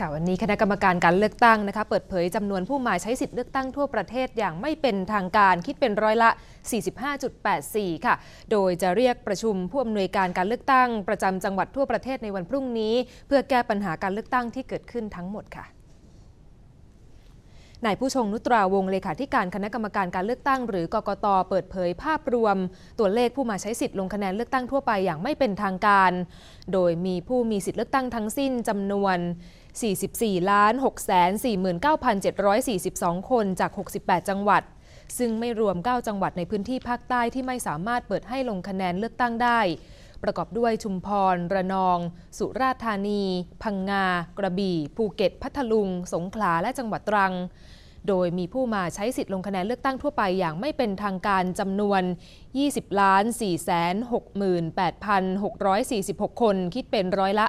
ค่ะวันนี้คณะกรรมการการเลือกตั้งนะคะเปิดเผยจำนวนผู้มาใช้สิทธิ์เลือกตั้งทั่วประเทศอย่างไม่เป็นทางการคิดเป็นร้อยละ 45.84 ค่ะ โดยจะเรียกประชุมผู้อำนวยการการเลือกตั้ง ประจำจังหวัดทั่วประเทศในวันพรุ่งนี้ เพื่อแก้ปัญหาการเลือกตั้งที่เกิดขึ้นทั้งหมดค่ะนายผู้ชงนุตราวงเลขาธิการคณะกรรมการการเลือกตั้ง หรือกกตเปิดเผยภาพรวม ตัวเลขผู้มาใช้สิทธิ์ลงคะแนนเลือกตั้งทั่วไปอย่างไม่เป็นทางการ โดยมีผู้มีสิทธิ์เลือกตั้งทั้งสิ้นจำนวน 44ล้าน649,742 คนจาก 68 จังหวัด ซึ่งไม่รวม 9 จังหวัดในพื้นที่ภาคใต้ที่ไม่สามารถเปิดให้ลงคะแนนเลือกตั้งได้ ประกอบด้วยชุมพร ระนอง สุราษฎร์ธานี พังงา กระบี่ ภูเก็ต พัทลุง สงขลา และจังหวัดตรังโดยมีผู้มาใช้สิทธิ์ลงคะแนนเลือกตั้งทั่วไปอย่างไม่เป็นทางการจำนวน 20ล้าน4 68,646 คน คิดเป็นร้อยละ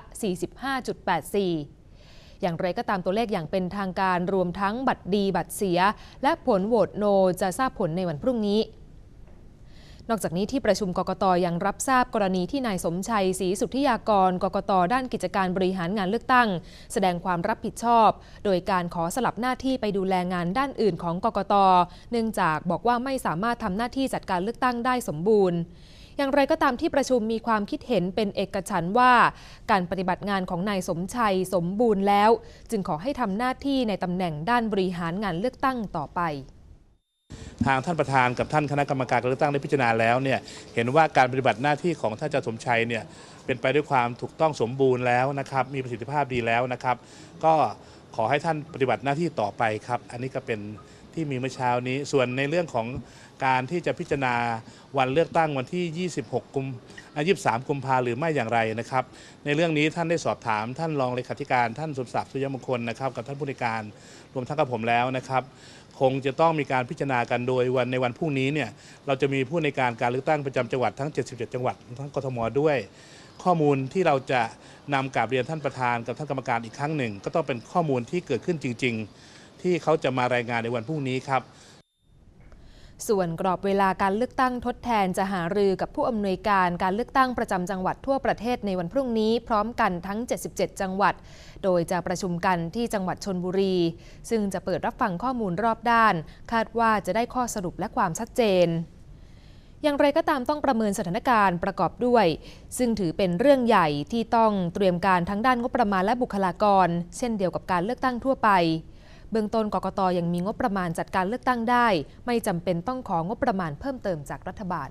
45.84 อย่างไรก็ตามตัวเลขอย่างเป็นทางการรวมทั้งบัตรดีบัตรเสีย และผลโหวตโนจะทราบผลในวันพรุ่งนี้นอกจากนี้ที่ประชุมกกตยังรับทราบกรณีที่นายสมชัยศรีสุทธิยากรกกตด้านกิจการบริหารงานเลือกตั้ง แสดงความรับผิดชอบ โดยการขอสลับหน้าที่ไปดูแลงานด้านอื่นของกกต เนื่องจากบอกว่าไม่สามารถทำหน้าที่จัดการเลือกตั้งได้สมบูรณ์ อย่างไรก็ตามที่ประชุมมีความคิดเห็นเป็นเอกฉันว่า การปฏิบัติงานของนายสมชัยสมบูรณ์แล้ว จึงขอให้ทำหน้าที่ในตำแหน่งด้านบริหารงานเลือกตั้งต่อไปทางท่านประธานกับท่านคณะกรรมการการเลือกตั้งได้พิจารณาแล้วเนี่ยเห็นว่าการปฏิบัติหน้าที่ของท่านจารสมชัยเนี่ยเป็นไปด้วยความถูกต้องสมบูรณ์แล้วนะครับ มีประสิทธิภาพดีแล้วนะครับ ก็ขอให้ท่านปฏิบัติหน้าที่ต่อไปครับ อันนี้ก็เป็น ที่มีเมื่อเช้านี้ ส่วนในเรื่องของการที่จะพิจารณาวันเลือกตั้งวันที่ 26 กุมอะ23กุมภาหรือไม่อย่างไรนะครับ ในเรื่องนี้ท่านได้สอบถามท่านรองเลขาธิการท่านสมศักดิ์สุยมงคลนะครับกับท่านผู้ในการรวมทั้งกับผมแล้วนะครับคงจะต้องมีการพิจารณากันโดยวันในวันพรุ่งนี้เนี่ยเราจะมีผู้ในการการเลือกตั้งประจำจังหวัดทั้ง 77 จังหวัดทั้งกทมด้วย ข้อมูลที่เราจะนำกราบเรียนท่านประธานกับท่านกรรมการอีกครั้งหนึ่ง ก็ต้องเป็นข้อมูลที่เกิดขึ้นจริง ๆ ที่เขาจะมารายงานในวันพรุ่งนี้ครับส่วนกรอบเวลาการเลือกตั้งทดแทนจะหารือกับผู้อำนวยการการเลือกตั้งประจำจังหวัดทั่วประเทศในวันพรุ่งนี้พร้อมกันทั้ง 77 จังหวัด โดยจะประชุมกันที่จังหวัดชนบุรี ซึ่งจะเปิดรับฟังข้อมูลรอบด้าน คาดว่าจะได้ข้อสรุปและความชัดเจน อย่างไรก็ตามต้องประเมินสถานการณ์ประกอบด้วย ซึ่งถือเป็นเรื่องใหญ่ที่ต้องเตรียมการทั้งด้านงบประมาณและบุคลากร เช่นเดียวกับการเลือกตั้งทั่วไป เบื้องต้นกกตยังมีงบประมาณจัดการเลือกตั้งได้ ไม่จำเป็นต้องของงบประมาณเพิ่มเติมจากรัฐบาล